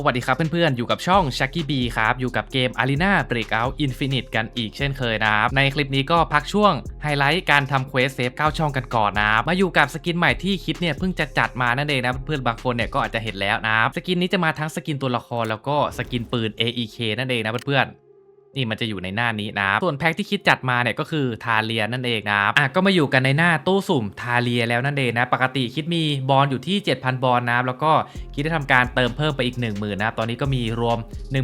สวัสดีครับเพื่อนๆ อยู่กับช่อง s h a c k y B ครับ อยู่กับเกม Arena Breakout Infinite กันอีกเช่นเคยนะครับ ในคลิปนี้ก็พักช่วงไฮไลท์การทำเควสเซฟ9ช่องกันก่อนนะมาอยู่กับสกินใหม่ที่คิดเนี่ยเพิ่งจะจัดมานั่นเองนะเพื่อนๆบางคนเนี่ยก็อาจจะเห็นแล้วนะสกินนี้จะมาทั้งสกินตัวละครแล้วก็สกินปืน AEK นั่นเองนะเพื่อนๆ นี่มันจะอยู่ในหน้านี้นะครับส่วนแพ็คที่คิดจัดมาเนี่ยก็คือทาเลียนั่นเองนะครับอะก็มาอยู่กันในหน้าตู้สุ่มทาเลียแล้วนั่นเองนะปกติคิดมีบอลอยู่ที่ 7,000 บอลนะครับแล้วก็คิดได้ทำการเติมเพิ่มไปอีก 10,000นะครับตอนนี้ก็มีรวม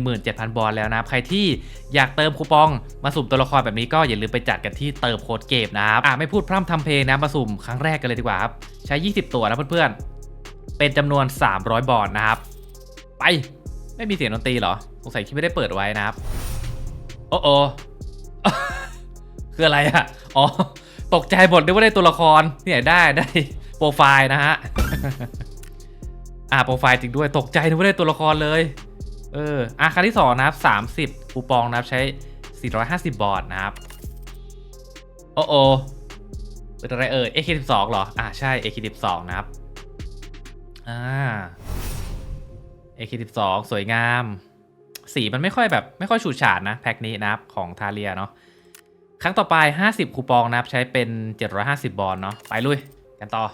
17,000 บอลแล้วนะครับใครที่อยากเติมคูปองมาสุ่มตัวละครแบบนี้ก็อย่าลืมไปจัดกันที่เติมโค้ดเกมนะครับอะไม่พูดพร่ำทำเพลงนะมาสุ่มครั้งแรกกันเลยดีกว่าครับใช้ 20 ตัวนะเพื่อนๆเป็นจำนวน 300 บอลนะครับไปไม่มีเสียงดนตรีเหรอสงสัยคิดไม่ได้เปิดไว้นะครับ อ้โอคืออะไรอะอ๋อ ตกใจหมดนึกว่าได้ตัวละครเนี่ยได้ได้โปรไฟล์นะฮะ อ่าโปรไฟล์จริงด้วยตกใจนึกว่าได้ตัวละครเลย เออ อะครั้งที่สองนะครับสามสิบคูปองนะครับใช้450บอทนะครับ โอ้โอเป็นอะไรเอ่ย AK12 เหรอ อ่าใช่ AK12 นะครับ อ่า AK12 สวยงาม สีมันไม่ค่อยแบบไม่ค่อยฉูดฉาดนะแพ็คนี้นะครับของทาเลียเนาะครั้งต่อไป 50 คูปองนะครับใช้เป็น 750 บอลเนาะไปลุยกันต่อ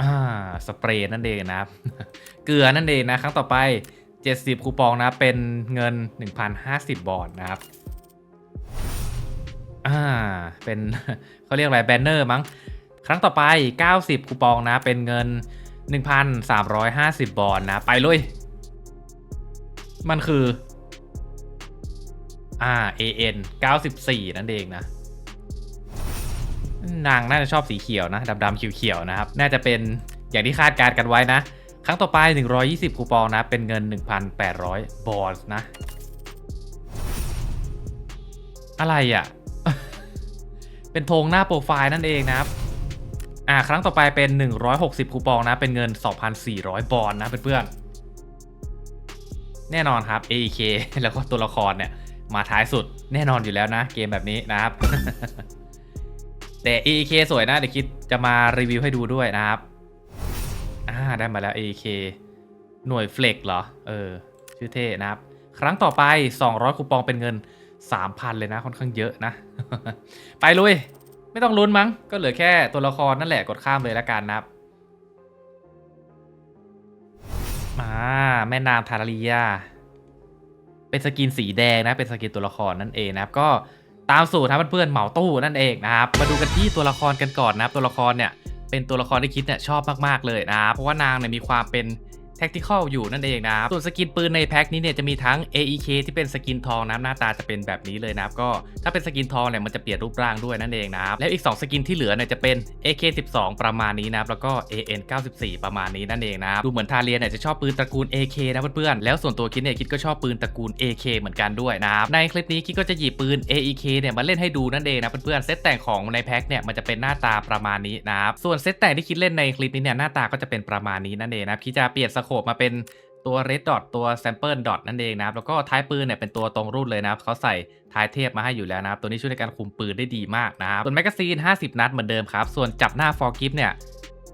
อ่าสเปรย์นั่นเองนะครับ เกลือนั่นเองนะครั้งต่อไป 70 คูปองนะเป็นเงิน 1,050 บอลนะครับอ่าเป็นเขาเรียกอะไรแบนเนอร์มั้ง ครั้งต่อไป 90 คูปองนะเป็นเงิน 1,350 บอลนะไปเลย มันคือ อ่า AN 94 นั่นเองนะ นางน่าจะชอบสีเขียวนะ ดำๆเขียวๆนะครับ น่าจะเป็นอย่างที่คาดการกันไว้นะ ครั้งต่อไป 120 คูปองนะ เป็นเงิน 1,800 บอลนะ อะไรอะ่ะ เป็นธงหน้าโปรไฟล์นั่นเองนะครับอ่า ครั้งต่อไปเป็น 160 คูปองนะ เป็นเงิน 2,400 บอลนะเพื่อนๆ แน่นอนครับ AEK แล้วก็ตัวละครเนี่ยมาท้ายสุดแน่นอนอยู่แล้วนะ เกมแบบนี้นะครับ แต่ AEK สวยนะเดี๋ยวคิดจะมารีวิวให้ดูด้วยนะครับอ่าได้มาแล้ว AEK หน่วยเฟล็กเหรอ เออ ชื่อเท่นะครับ ครั้งต่อไป 200 คูปองเป็นเงิน 3,000 เลยนะ ค่อนข้างเยอะนะ ไปลุย ไม่ต้องลุ้นมั้ง ก็เหลือแค่ตัวละครนั่นแหละกดข้ามเลยแล้วกันนะครับ มาแม่นางทาราลียาเป็นสกินสีแดงนะ เป็นสกินตัวละครนั่นเองนะครับ ก็ตามสูตรนะเพื่อนๆเหมาตู้นั่นเองนะครับ มาดูกันที่ตัวละครกันก่อนนะครับ ตัวละครเนี่ยเป็นตัวละครที่คิดเนี่ยชอบมากๆเลยนะครับเพราะว่านางเนี่ยมีความเป็น tactical อยู่นั่นเองนะครับ ส่วนสกินปืนในแพ็คนี้เนี่ยจะมีทั้ง AEK ที่เป็นสกินทองนะหน้าตาจะเป็นแบบนี้เลยนะครับก็ถ้าเป็นสกินทองเนี่ยมันจะเปลี่ยนรูปร่างด้วยนั่นเองนะครับแล้วอีก 2 สกินที่เหลือเนี่ยจะเป็น AK12 ประมาณนี้นะครับแล้วก็ AN94 ประมาณนี้นั่นเองนะครับดูเหมือนทาเลียเนี่ยจะชอบปืนตระกูล AK นะเพื่อนๆแล้วส่วนตัวคิดเนี่ยคิดก็ชอบปืนตระกูล AK เหมือนกันด้วยนะครับในคลิปนี้คิดก็จะหยิบปืน AEK เนี่ยมาเล่นให้ดูนั่นเองนะเพื่อนๆเซตแต่งของในแพ็คเนี่ยมันจะเป็นหน้าตาประมาณนี้นะครับส่วนเซตแต่งที่คิดเล่นในคลิปนี้เนี่ยหน้าตาก็จะเป็นประมาณนี้นั่นเองนะคิดจะเปลี่ยนสโคบมาเป็นตัว red dot ตัว sample dot นั่นเองนะครับ แล้วก็ท้ายปืนเนี่ยเป็นตัวตรงรุ่นเลยนะครับเขาใส่ท้ายเทพมาให้อยู่แล้วนะครับ ตัวนี้ช่วยในการคุมปืนได้ดีมากนะครับ ส่วนแมกกาซีน 50 นัดเหมือนเดิมครับ ส่วนจับหน้า for gift เนี่ย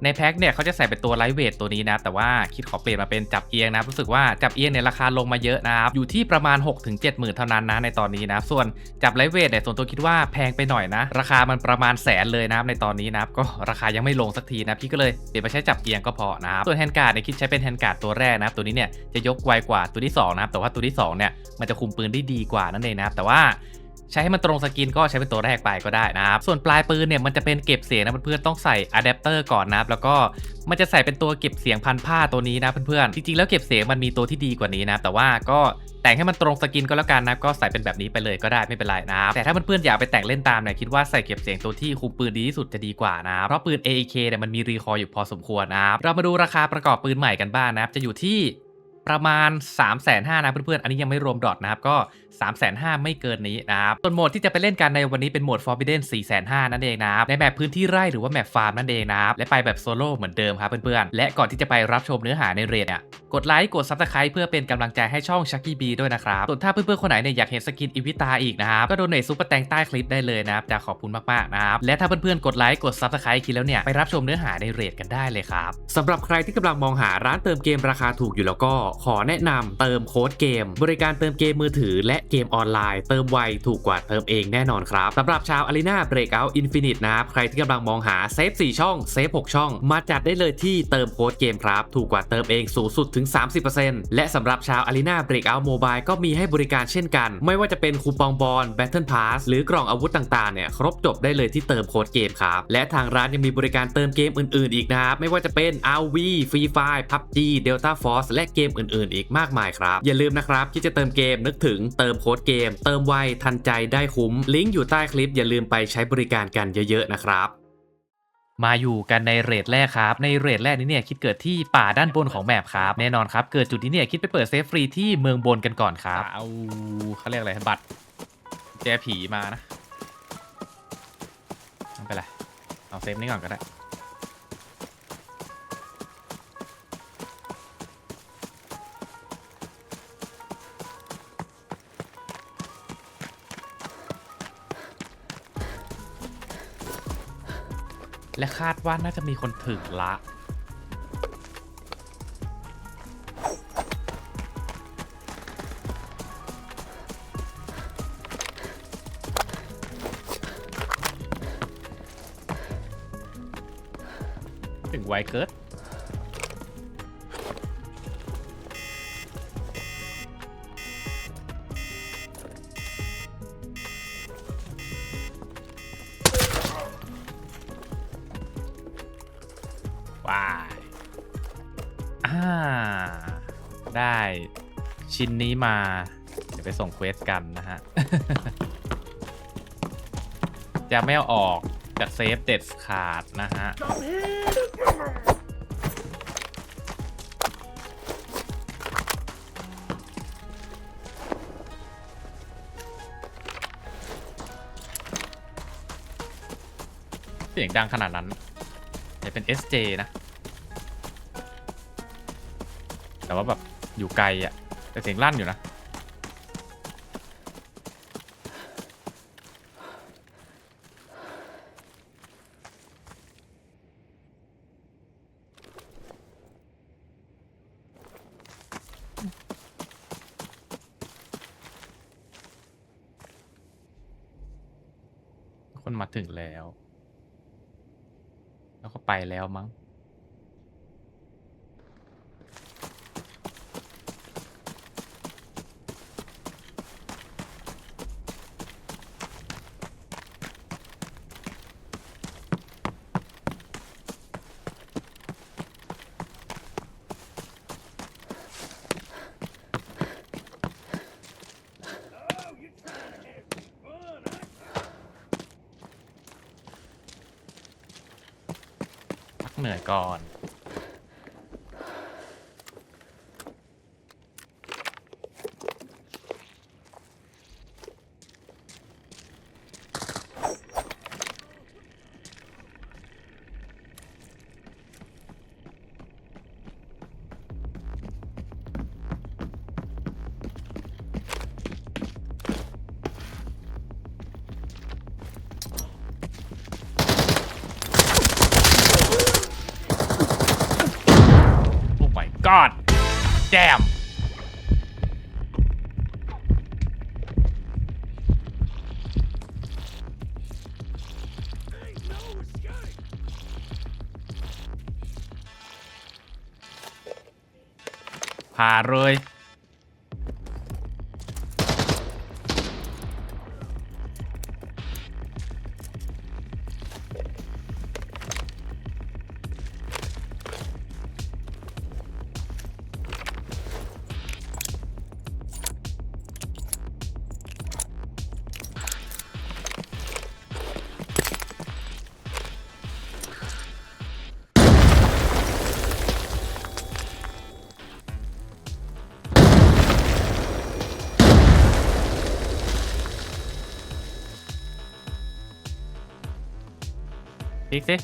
ในแพ็คเนี่ยเขาจะใส่เป็นตัวไลท์เวทตัวนี้นะ แต่ว่าคิดขอเปลี่ยนมาเป็นจับเอียงนะ รู้สึกว่าจับเอียงเนี่ยราคาลงมาเยอะนะครับ อยู่ที่ประมาณ 6-7หมื่นเท่านั้นนะในตอนนี้นะ ส่วนจับไลท์เวทเนี่ยส่วนตัวคิดว่าแพงไปหน่อยนะ ราคามันประมาณแสนเลยนะครับในตอนนี้นะครับก็ราคายังไม่ลงสักทีนะพี่ก็เลยเปลี่ยนมาใช้จับเอียงก็พอนะครับส่วนแฮนการ์ดเนี่ยคิดใช้เป็นแฮนการ์ดตัวแรกนะครับตัวนี้เนี่ยจะยกไวกว่าตัวที่สองนะครับแต่ว่าตัวที่สองเนี่ยมันจะคุมปืนได้ดีกว่านั่นเองนะครับแต่ว่า ใช้ให้มันตรงสกินก็ใช้เป็นตัวแรกไปก็ได้นะครับ ส่วนปลายปืนเนี่ยมันจะเป็นเก็บเสียงนะเพื่อนๆต้องใส่อะแดปเตอร์ก่อนนะครับแล้วก็มันจะใส่เป็นตัวเก็บเสียงพันผ้าตัวนี้นะเพื่อนๆจริงๆแล้วเก็บเสียงมันมีตัวที่ดีกว่านี้นะแต่ว่าก็แต่งให้มันตรงสกินก็แล้วกันนะก็ใส่เป็นแบบนี้ไปเลยก็ได้ไม่เป็นไรนะครับแต่ถ้าเพื่อนๆอยากไปแต่งเล่นตามเนี่ยคิดว่าใส่เก็บเสียงตัวที่คุมปืนดีที่สุดจะดีกว่านะเพราะปืน AEK เนี่ยมันมีรีคอร์อยู่พอสมควรนะครับเรามาดูราคาประกอบปืนใหม่กันบ้างนะครับจะอยู่ที่ ประมาณ 3 5 0 0 0นะเพื่อนๆ อันนี้ยังไม่รวมดอทนะครับ ก็ 3 5 0 0 0 ไม่เกินนี้นะครับ ส่วนโหมดที่จะไปเล่นกันในวันนี้เป็นโหมด Forbidden 4 5 0 0 0 นั่นเองนะครับ ในแบบพื้นที่ไร่หรือว่าแมปฟาร์มนั่นเองนะครับ และไปแบบโซโล่เหมือนเดิมครับเพื่อนๆ และก่อนที่จะไปรับชมเนื้อหาในเรทอะกดไลค์กด Subscribe เพื่อเป็นกำลังใจให้ช่อง Chucky B ด้วยนะครับ ส่วนถ้าเพื่อนๆ คนไหนเนี่ยอยากเห็นสกินอีวิตาอีกนะครับ ก็โดนเนทซุปเปอร์แตงใต้คลิปได้เลยนะครับจะขอบคุณมากๆนะครับ และถ้าเพื่อนๆ กดไลค์กด Subscribe คิดแล้วเนี่ยไปรับชมเนื้อหาในเรทกันได้เลยครับสำหรับใครที่กำลังมองหาร้านเติมเกมราคาถูกอยู่แล้วก็ขอแนะนำเติมโค้ดเกม บริการเติมเกมมือถือ และเกมออนไลน์ เติมไวถูกกว่าเติมเองแน่นอนครับสำหรับชาว Arena Breakout Infinite นะครับ ใครที่กำลังมองหาเซฟ 4 ช่องเซฟ 6 ช่อง มาจัดได้เลยที่เติมโค้ดเกมครับ ถูกกว่าเติมเองสูงสุดถึง 30%และสำหรับชาว Arena Breakout Mobile ก็มีให้บริการเช่นกัน ไม่ว่าจะเป็นคูปองบอล Battle Pass หรือกล่องอาวุธต่างๆเนี่ยครบจบได้เลยที่เติมโค้ดเกมครับและทางร้านยังมีบริการเติมเกมอื่น ๆ อีกนะครับไม่ว่าจะเป็น RV Free Fire PUBG Delta Force และเกมอื่นๆ อีกมากมายครับ อย่าลืมนะครับที่จะเติมเกมนึกถึงเติมโค้ดเกม เติมไวทันใจได้คุ้ม ลิงก์อยู่ใต้คลิปอย่าลืมไปใช้บริการกันเยอะๆนะครับมาอยู่กันในเรทแรกครับ ในเรทแรกนี้เนี่ยคิดเกิดที่ป่าด้านบนของแมปครับ แน่นอนครับ เกิดจุดนี้เนี่ยคิดไปเปิดเซฟฟรีที่เมืองบนกันก่อนครับ เอาเขาเรียกอะไรบัตรแจผีมานะไม่เป็นไรเอาเซฟนี้ก่อนก็ได้ และคาดว่าน่าจะมีคนถึงละ ถึงไวเกิด ดี๋ยวไปส่งเควสกันนะฮะ จะไม่เอาออกจากเซฟเด็ดขาดนะฮะ เสียงดังขนาดนั้นจะเป็น SJ นะ แต่ว่าแบบอยู่ไกลอะแต่เสียงลั่นอยู่นะ ถึงแล้ว แล้วก็ไปแล้วมั้งาดเลย พลิกสิ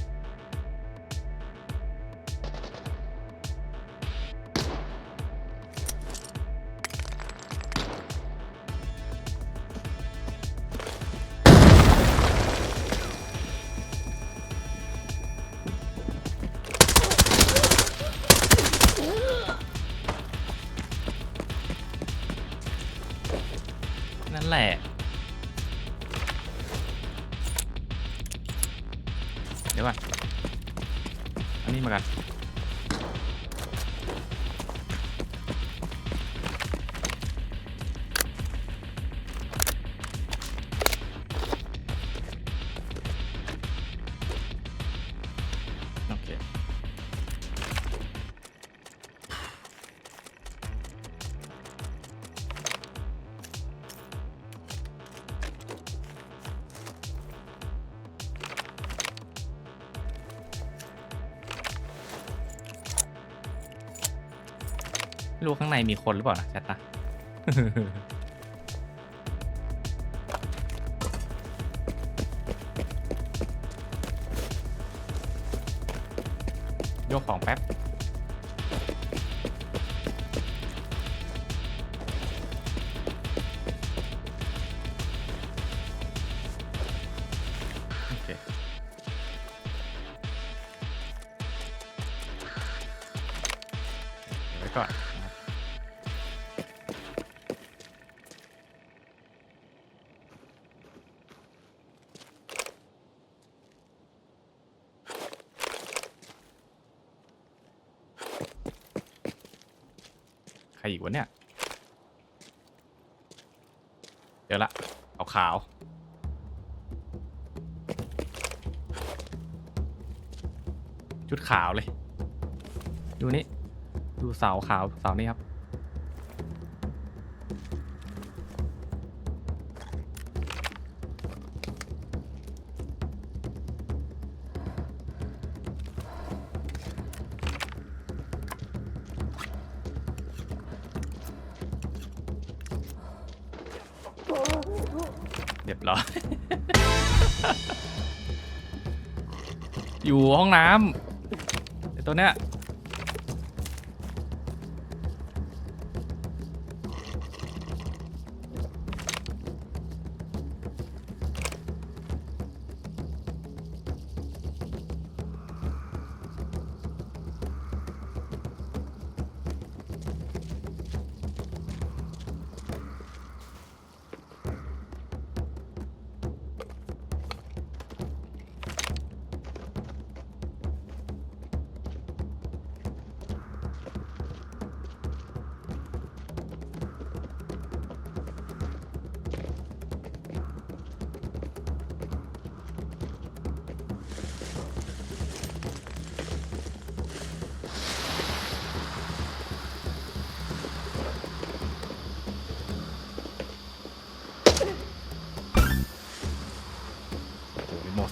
นั่นแหละ เดี๋ยวก่อนอันนี้มากันางในมีคนหรือเปล่านะแชทนะโยกของแป๊บ ขาวเลย ดูนี่ ดูเสาขาวเสานี่ครับ เรียบร้อย อยู่ห้องน้ำ ตัวเนี้ย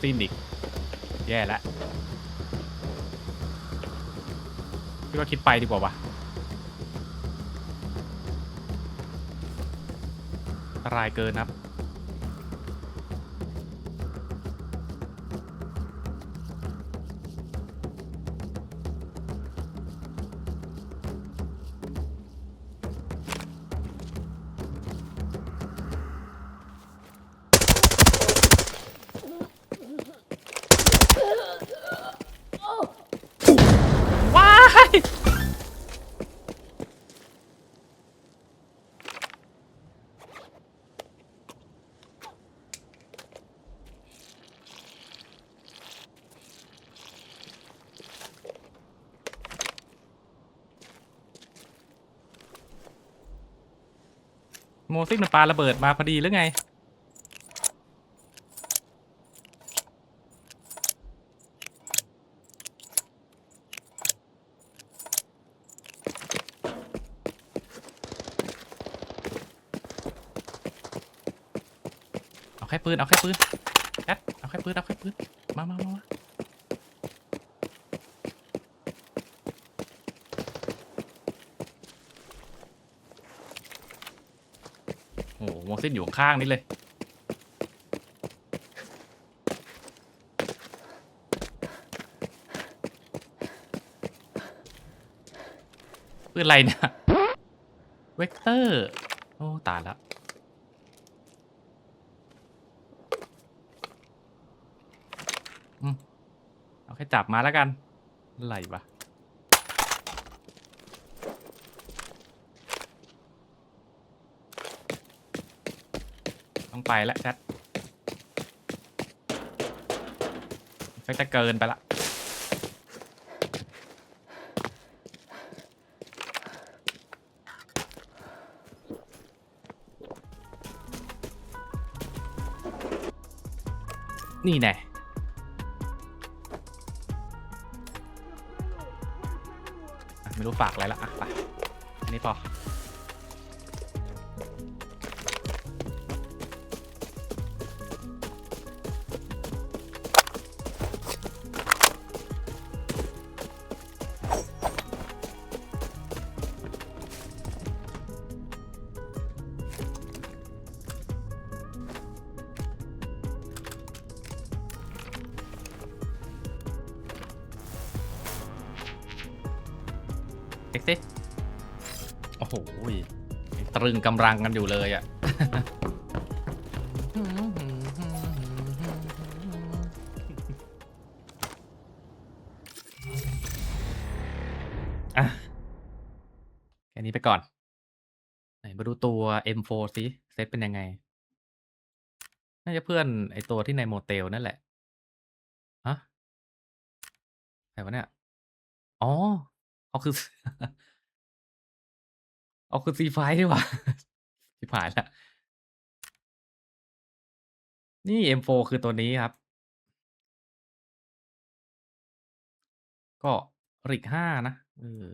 โหเป็นโมซินอีก แย่แล้วพี่ว่าคิดไปดีกว่าวะอันตรายเกินครับ โมซิกมันปาระเบิดมาพอดีหรือไง เอาแค่ปืน เอาแค่ปืนแอดเอาแค่ปืน เอาแค่ปืน มามามามา โอ้นอยู่ข้างนี่เลย ปืนอะไรเนี่ย เวกเตอร์ โอ้ ตายแล้วเอาแค่จับมาแล้วกัน อะไรวะ ต้องไปแล้วแชทก็จะเกินไปละนี่แน่ไม่รู้ฝากอะไรละอะไปอันนี้พอ เด็กสิโอ้โหตรึงกำลังกันอยู่เลยอะอะแค่นี้ไปก่อน ไหนมาดูตัว M4 สิเซตเป็นยังไง น่าจะเพื่อนไอตัวที่ในโมเตลนั่นแหละ ฮะไหนวะเนี่ย อ๋อ เอาคือ เอาคือซีไฟดีกว่าที่ผ่านละนี่ M4 คือตัวนี้ครับ ก็ริกห้านะเออ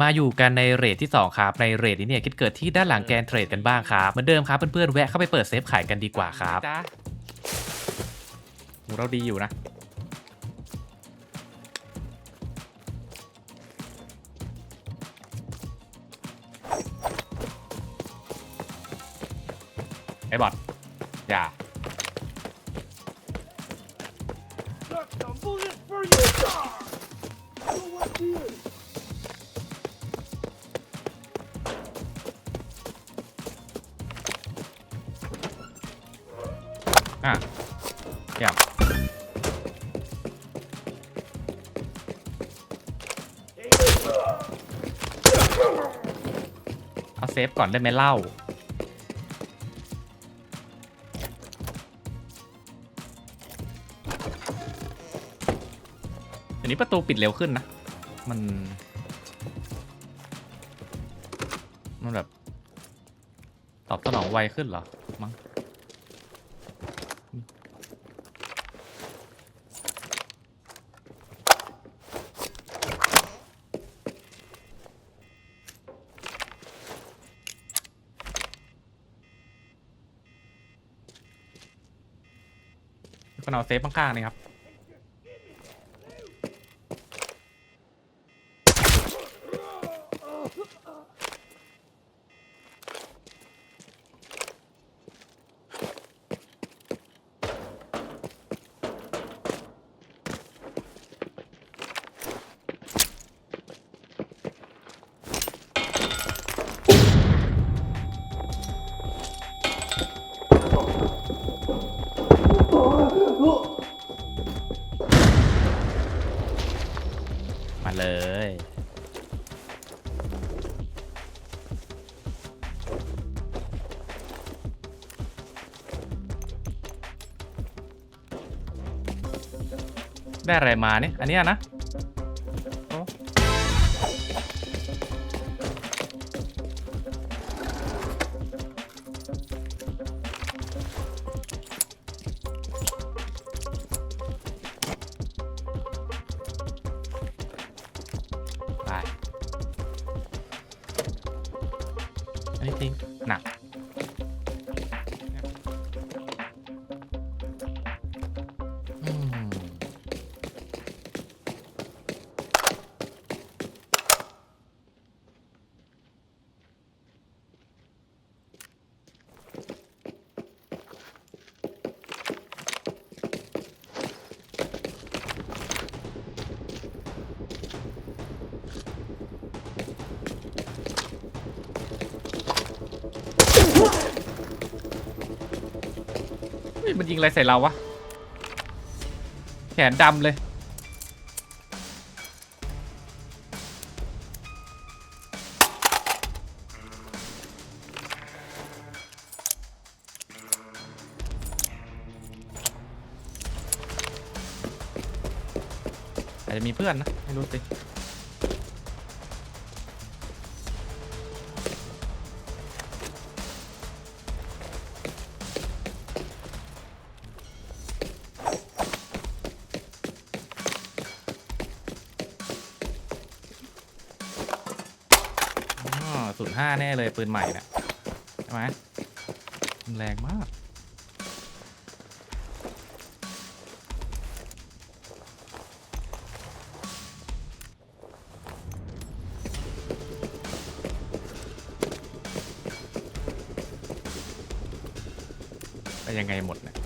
มาอยู่กันในเรทที่ 2 ครับ ในเรทนี้เนี่ยคิดเกิดที่ด้านหลังแกนเทรดกันบ้างครับ เหมือนเดิมครับเพื่อนๆแวะเข้าไปเปิดเซฟขายกันดีกว่าครับจ้าเราดีอยู่นะ ไอ้บอทอย่า อะเยี่ยม เอาเซฟก่อนได้ไหมเล่า นี้ประตูปิดเร็วขึ้นนะ มัน มันแบบ ตอบสนองไวขึ้นเหรอ มั้งคนเอาเซฟข้างๆนี่ครับ ได้อะไรมาเนี่ย อันเนี้ยนะโอ้ไป อันนี้ทิ้งหนัก มันยิงอะไรใส่เราวะ แขนดำเลย อาจจะมีเพื่อนนะ ไม่รู้สิ ปืนใหม่นี่ยใช่ไหมแรงมาก ไปยังไงหมดเนี่ย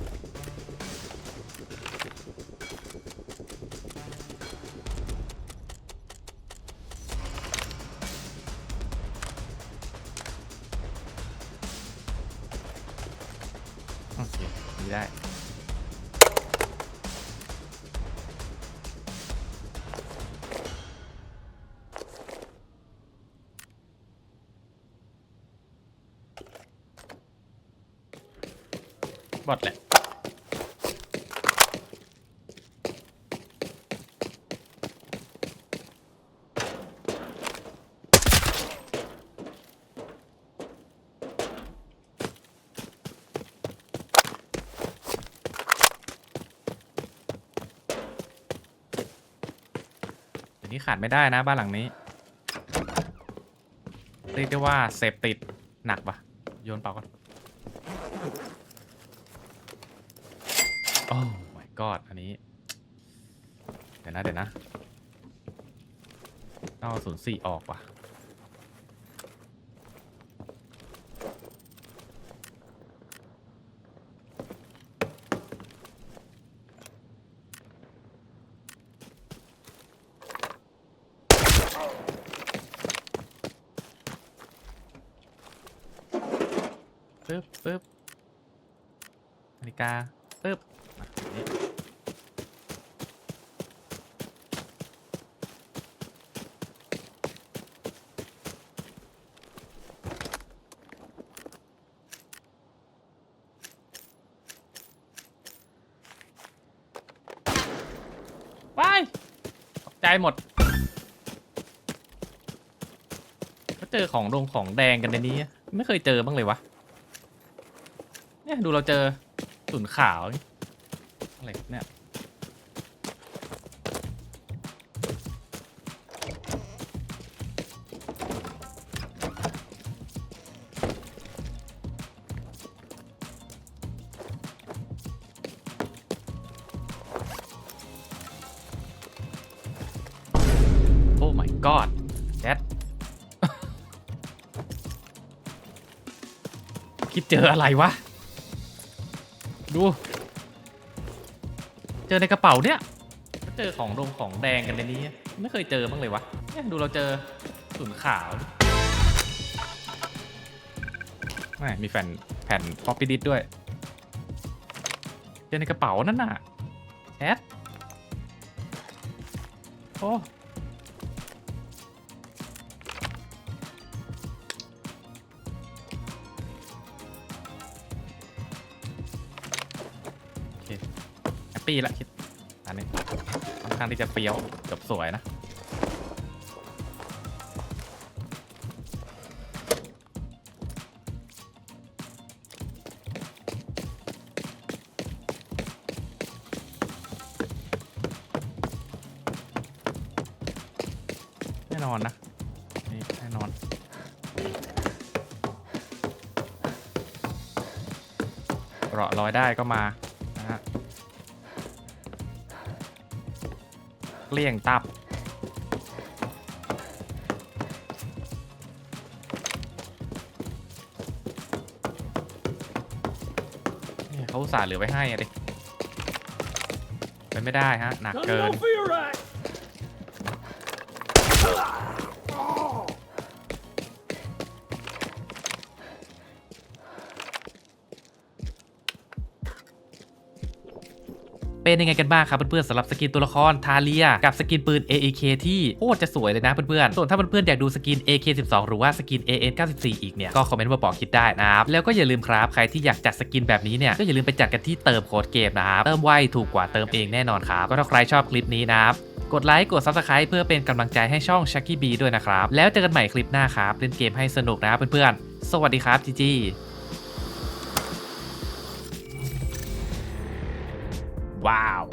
บอดแหละเดี๋ยวนี้ขาดไม่ได้นะบ้านหลังนี้ เรียกได้ว่าเสพติดหนักปะโยนเปล่าก่อน โอ้ my god อันนี้ เดี๋ยวนะเดี๋ยวนะต้องเอาศูนย์สี่ออกว่ะ ปึ๊บปึ๊บนาฬิกาปึ๊บอะอันนี้ว้ายตกใจ หมดก็เจอของดงของแดงกันในนี้ ไม่เคยเจอบ้างเลยวะ เนี่ยดูเราเจอตุ่นขาว เจออะไรวะ ดู เจอในกระเป๋าเนี่ยเจอของดงของแดงกันในนี้ ไม่เคยเจอบ้างเลยวะเนี่ยดูเราเจอสุนขาวไม่มีแผ่นแผ่นป๊อปปี้ดิสด้วย เจอในกระเป๋านั่นน่ะแอดโอ้ เคแฮปปี้ละคิดอันนี้ค่อนข้างที่จะเฟี้ยวจบสวยนะแน่นอนนะนี่แน่นอนเราะลอยได้ก็มา เลี่ยงตับ เขาอุตส่าห์เหลือไว้ให้อะดิเป็นไม่ได้ฮะ หนักเกิน enough for your act. เป็นยังไงกันบ้างครับเพื่อนๆสำหรับสกินตัวละครทาเลียกับสกินปืน AAK ที่โคตรจะสวยเลยนะเพื่อนๆส่วนถ้าเพื่อนๆอยากดูสกิน AK12 หรือว่าสกิน AN94 อีกเนี่ยก็คอมเมนต์มาบอกคิดได้นะครับแล้วก็อย่าลืมครับใครที่อยากจัดสกินแบบนี้เนี่ยก็อย่าลืมไปจัดกันที่เติมโค้ดเกมนะครับเติมไวถูกกว่าเติมเองแน่นอนครับก็ถ้าใครชอบคลิปนี้นะครับกดไลค์กด Subscribe เพื่อเป็นกำลังใจให้ช่อง Chucky B ด้วยนะครับ แล้วเจอกันใหม่คลิปหน้าครับ เล่นเกมให้สนุกนะครับเพื่อนๆ สวัสดีครับจีจี Wow.